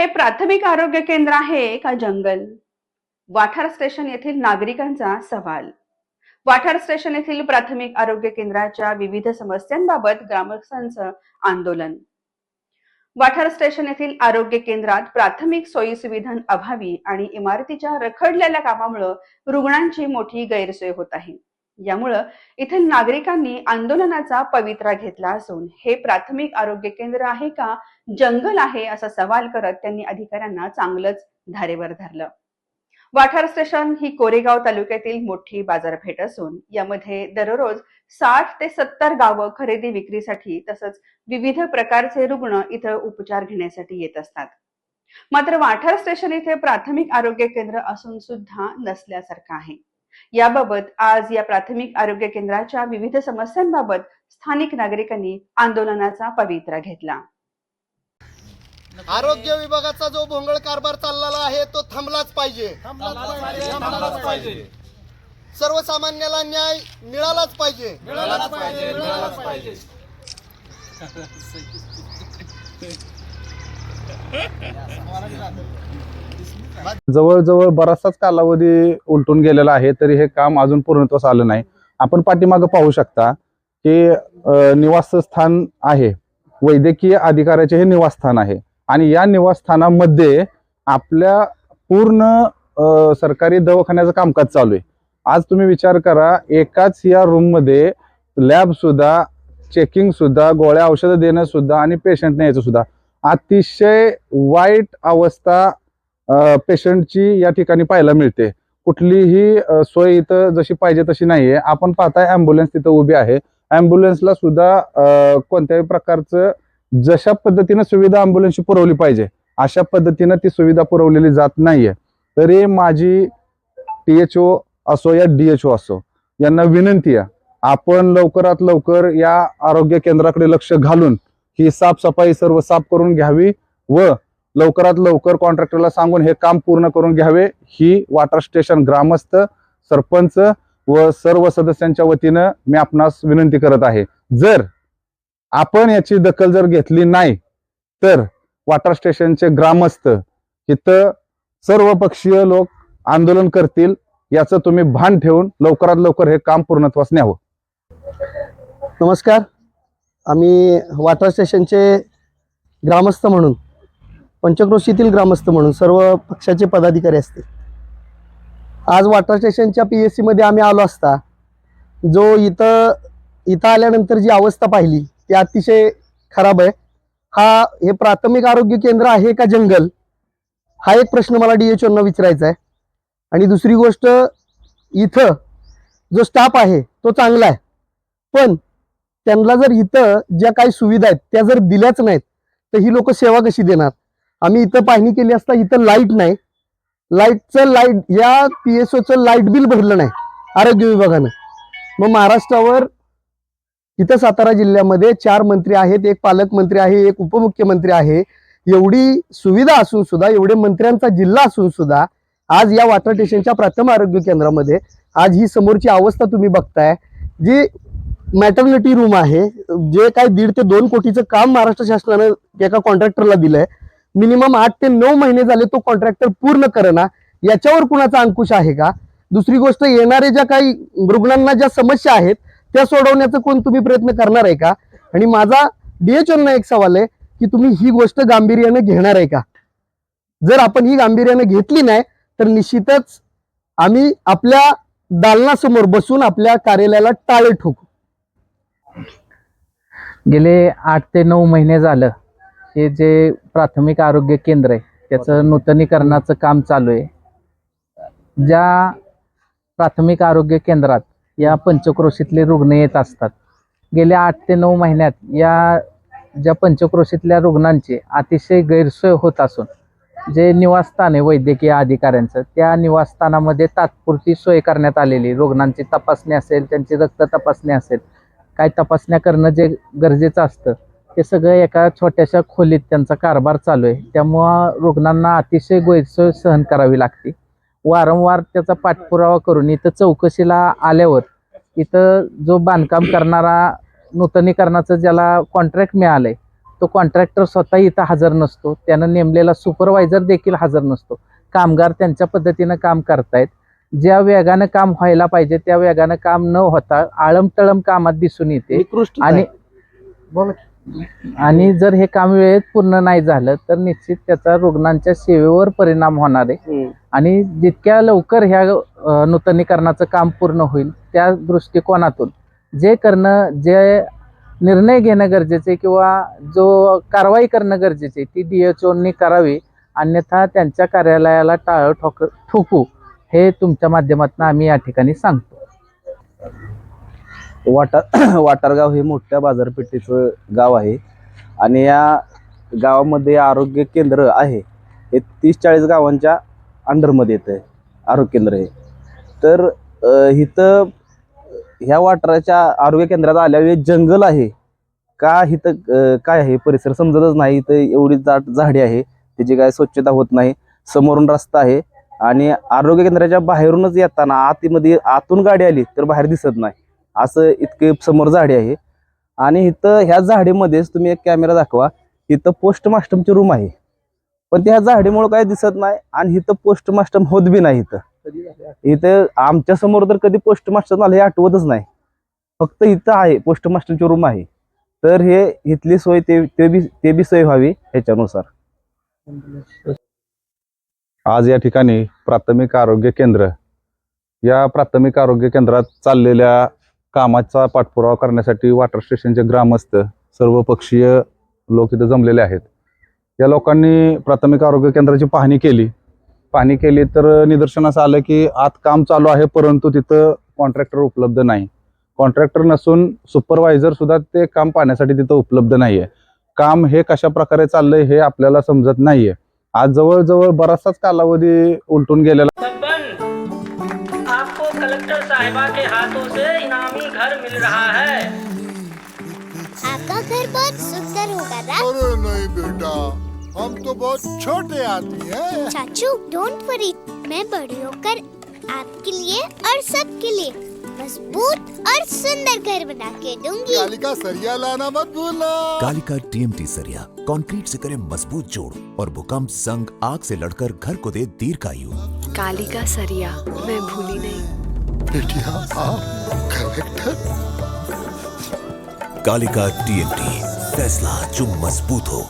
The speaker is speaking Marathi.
हे प्राथमिक आरोग्य केंद्र आहे का जंगल? वाठार स्टेशन येथील नागरिकांचा सवाल. वाठार स्टेशन येथील प्राथमिक आरोग्य केंद्राच्या विविध समस्यांबाबत ग्रामस्थांचं आंदोलन. वाठार स्टेशन येथील आरोग्य केंद्रात प्राथमिक सोयी सुविधांअभावी आणि इमारतीच्या रखडलेल्या कामामुळे रुग्णांची मोठी गैरसोय होत आहे. यामुळं येथील नागरिकांनी आंदोलनाचा पवित्रा घेतला असून हे प्राथमिक आरोग्य केंद्र आहे का जंगल आहे असा सवाल करत त्यांनी अधिकाऱ्यांना चांगलंच धारेवर धरलं. वाठार स्टेशन ही कोरेगाव तालुक्यातील मोठी बाजारपेठ असून यामध्ये दररोज साठ ते सत्तर गावं खरेदी विक्रीसाठी तसंच विविध प्रकारचे रुग्ण इथं उपचार घेण्यासाठी येत असतात. मात्र वाठार स्टेशन इथे प्राथमिक आरोग्य केंद्र असून सुद्धा नसल्यासारखं आहे. याबाबत आज या प्राथमिक आरोग्य केंद्राच्या विविध समस्यांबाबत स्थानिक नागरिकांनी आंदोलनाचा पवित्रा घेतला. आरोग्य विभागाचा जो भोंगळ कारभार चाललेला आहे तो थांबलाच पाहिजे. थांबलाच पाहिजे. सर्वसामान्याला न्याय मिळालाच पाहिजे. मिळालाच पाहिजे मिळालाच पाहिजे. जवळजवळ बराचसाच कालावधी उलटून गेलेला आहे तरी हे काम अजून पूर्णत्वास आलं नाही. आपण पाठीमागं पाहू शकता की निवासस्थान आहे. वैद्यकीय अधिकाऱ्याचे हे निवासस्थान आहे. आणि या निवासस्थानामध्ये आपल्या पूर्ण सरकारी दवाखान्याचं कामकाज चालू आहे. आज तुम्ही विचार करा एकाच या रूममध्ये लॅब सुद्धा चेकिंग सुद्धा गोळ्या औषधं देणं सुद्धा आणि पेशंट न्यायचं सुद्धा. अतिशय वाईट अवस्था पेशंटची या ठिकाणी पाहायला मिळते. कुठलीही सोय इथं जशी पाहिजे तशी नाहीये. आपण पाहताय ॲम्ब्युलन्स तिथं उभी आहे. ॲम्ब्युलन्सला सुद्धा कोणत्याही प्रकारचं जशा पद्धतीनं सुविधा ॲम्ब्युलन्सची पुरवली पाहिजे अशा पद्धतीनं ती सुविधा पुरवलेली जात नाहीये. तरी माझी टी एच ओ असो या डी एच ओ असो यांना विनंती आहे. आपण लवकरात लवकर या आरोग्य केंद्राकडे लक्ष घालून ही साफसफाई सर्व साफ करून घ्यावी व लवकरात लवकर कॉन्ट्रॅक्टरला सांगून हे काम पूर्ण करून घ्यावे. ही वॉटर स्टेशन ग्रामस्थ सरपंच व सर्व सदस्यांच्या वतीनं मी आपणास विनंती करत आहे. जर आपण याची दखल जर घेतली नाही तर वॉटर स्टेशनचे ग्रामस्थ इथं सर्व पक्षीय लोक आंदोलन करतील याचं तुम्ही भान ठेवून लवकरात लवकर हे काम पूर्णत्वास न्यावं. नमस्कार. आम्ही वॉटर स्टेशनचे ग्रामस्थ म्हणून पंचक्रोशीतील ग्रामस्थ म्हणून सर्व पक्षाचे पदाधिकारी असतील. आज वाटर स्टेशनच्या पी एस सीमध्ये आम्ही आलो असता जो इथं इथं आल्यानंतर जी अवस्था पाहिली ती अतिशय खराब आहे. हा हे प्राथमिक आरोग्य केंद्र आहे का जंगल? हा एक प्रश्न मला डी एच ओंना विचारायचा आहे. आणि दुसरी गोष्ट इथं जो स्टाफ आहे तो चांगला आहे. पण त्यांना जर इथं ज्या काही सुविधा आहेत त्या जर दिल्याच नाहीत तर ही लोक सेवा कशी देणार? आम्ही इथं पाहणी केली असता इथं लाइट नाही. लाईटचं लाइट या पी एस ओचं लाइट बिल भरलं नाही आरोग्य विभागानं. मग महाराष्ट्रावर इथं सातारा जिल्ह्यामध्ये चार मंत्री आहेत एक पालकमंत्री आहे एक उपमुख्यमंत्री आहे. एवढी सुविधा असून सुद्धा एवढे मंत्र्यांचा जिल्हा असून सुद्धा आज या वॉटर स्टेशनच्या प्राथमिक आरोग्य केंद्रामध्ये आज ही समोरची अवस्था तुम्ही बघताय जी मॅटर्निटी रूम आहे. जे काय दीड ते दोन कोटीचं काम महाराष्ट्र शासनानं एका कॉन्ट्रॅक्टरला दिलंय. मिनिमम आठ ते नऊ महिने झाले तो कॉन्ट्रॅक्टर पूर्ण करेना. याच्यावर कुणाचा अंकुश आहे का? दुसरी गोष्ट येणारे ज्या काही रुग्णांना ज्या समस्या आहेत त्या सोडवण्याचा कोण तुम्ही प्रयत्न करणार आहे का? आणि माझा डीएचओना एक सवाल आहे की तुम्ही ही गोष्ट गांभीर्याने घेणार आहे का? जर आपण ही गांभीर्याने घेतली नाही तर निश्चितच आम्ही आपल्या दालनासमोर बसून आपल्या कार्यालयाला टाळे ठोकू. गेले आठ ते नऊ महिने झालं. हे जे प्राथमिक आरोग्य केंद्र आहे त्याचं नूतनीकरणाचं काम चालू आहे. ज्या प्राथमिक आरोग्य केंद्रात या पंचक्रोशीतले रुग्ण येत असतात गेल्या आठ ते नऊ महिन्यात या ज्या पंचक्रोशीतल्या रुग्णांची अतिशय गैरसोय होत असून जे निवासस्थान आहे वैद्यकीय अधिकाऱ्यांचं त्या निवासस्थानामध्ये तात्पुरती सोय करण्यात आलेली रुग्णांची तपासणी असेल त्यांची रक्त तपासणी असेल काय तपासण्या करणं जे गरजेचं असतं ते सगळं एका छोट्याशा खोलीत त्यांचा कारभार चालू आहे. त्यामुळं रुग्णांना अतिशय गैरसोय सहन करावी लागते. वारंवार त्याचा पाठपुरावा करून इथं चौकशीला आल्यावर इथं जो बांधकाम करणारा नूतनीकरणाचं ज्याला कॉन्ट्रॅक्ट मिळालंय तो कॉन्ट्रॅक्टर स्वतः इथं हजर नसतो. त्यानं नेमलेला सुपरवायझर देखील हजर नसतो. कामगार त्यांच्या पद्धतीनं काम करतायत. ज्या वेगानं काम व्हायला पाहिजे त्या वेगानं काम न होता आळमटळम कामात दिसून येते. निकृष्ट आणि आणि जर हे काम वेळेत पूर्ण नाही झालं तर निश्चित त्याचा रुग्णांच्या सेवेवर परिणाम होणार आहे. आणि जितक्या लवकर ह्या अ, नूतनीकरणाचं काम पूर्ण होईल त्या दृष्टिकोनातून जे करणं जे निर्णय घेणं गरजेचे किंवा जो कारवाई करणं गरजेचे ती डी एच करावी. अन्यथा त्यांच्या कार्यालयाला टाळं ठोक ठोकू. हे तुमच्या माध्यमातून आम्ही या ठिकाणी सांगतो. वाटार वाटारगाव हे मोठ्या बाजारपेठेचं गाव आहे. आणि या गावामध्ये आरोग्य केंद्र आहे. हे तीस चाळीस गावांच्या अंडरमध्ये येतं आहे आरोग्य केंद्र हे. तर इथं ह्या वाटराच्या आरोग्य केंद्रात आल्यावर जंगल आहे. का इथं काय आहे? परिसर समजतच नाही. इथं एवढी जाट झाडी आहे. त्याची काय स्वच्छता होत नाही. समोरून रस्ता आहे. आणि आरोग्य केंद्राच्या बाहेरूनच येताना आतमध्ये आतून गाडी आली तर बाहेर दिसत नाही. असं इतके समोर झाडे आहे. आणि इथं ह्या झाडेमध्येच तुम्ही एक कॅमेरा दाखवा. इथं पोस्ट मास्टमची रूम आहे. पण त्या झाडीमुळे काय दिसत नाही आणि इथं पोस्ट मास्टम होत बी नाही इथं. इथं आमच्यासमोर तर कधी पोस्ट मास्टर आलं हे आठवतच नाही. फक्त इथं आहे पोस्ट मास्टरची रूम आहे. तर हे इथली सोय ते बी ते बी सोय व्हावी ह्याच्यानुसार. आज या ठिकाणी प्राथमिक आरोग्य केंद्र या प्राथमिक आरोग्य केंद्रात चाललेल्या कामाचा पाठपुरावा करण्यासाठी वॉटर स्टेशनचे ग्रामस्थ सर्व पक्षीय लोक इथं जमलेले आहेत. या लोकांनी प्राथमिक आरोग्य केंद्राची पाहणी केली. पाहणी केली तर निदर्शनास आलं की आत काम चालू आहे परंतु तिथं कॉन्ट्रॅक्टर उपलब्ध नाही. कॉन्ट्रॅक्टर नसून सुपरवायझर सुद्धा ते काम पाहण्यासाठी तिथं उपलब्ध नाही आहे काम हे कशा प्रकारे चाललंय हे आपल्याला समजत नाहीये. आज जवळजवळ बराचसाच कालावधी उलटून गेलेला. आपको कलेक्टर साहिबा के हाथों से इनामी घर मिल रहा है। आपका घर बहुत सुंदर होगा ना अरे नहीं बेटा हम तो बहुत छोटे आदमी हैं। चाचू डोंट वरी मैं बड़ी होकर आपके लिए और सबके लिए मज़बूत और सुंदर घर बना के दूँगी। कालिका सरिया लाना मत भूलना। कालिका टीएमटी सरिया कंक्रीट से करे मज़बूत जोड़ और भूकंप संग आग से लड़कर घर को दे दीर्घायु कालिका सरिया मैं भूली नहीं। कालिका टी एन टी फैसला जो मज़बूत हो।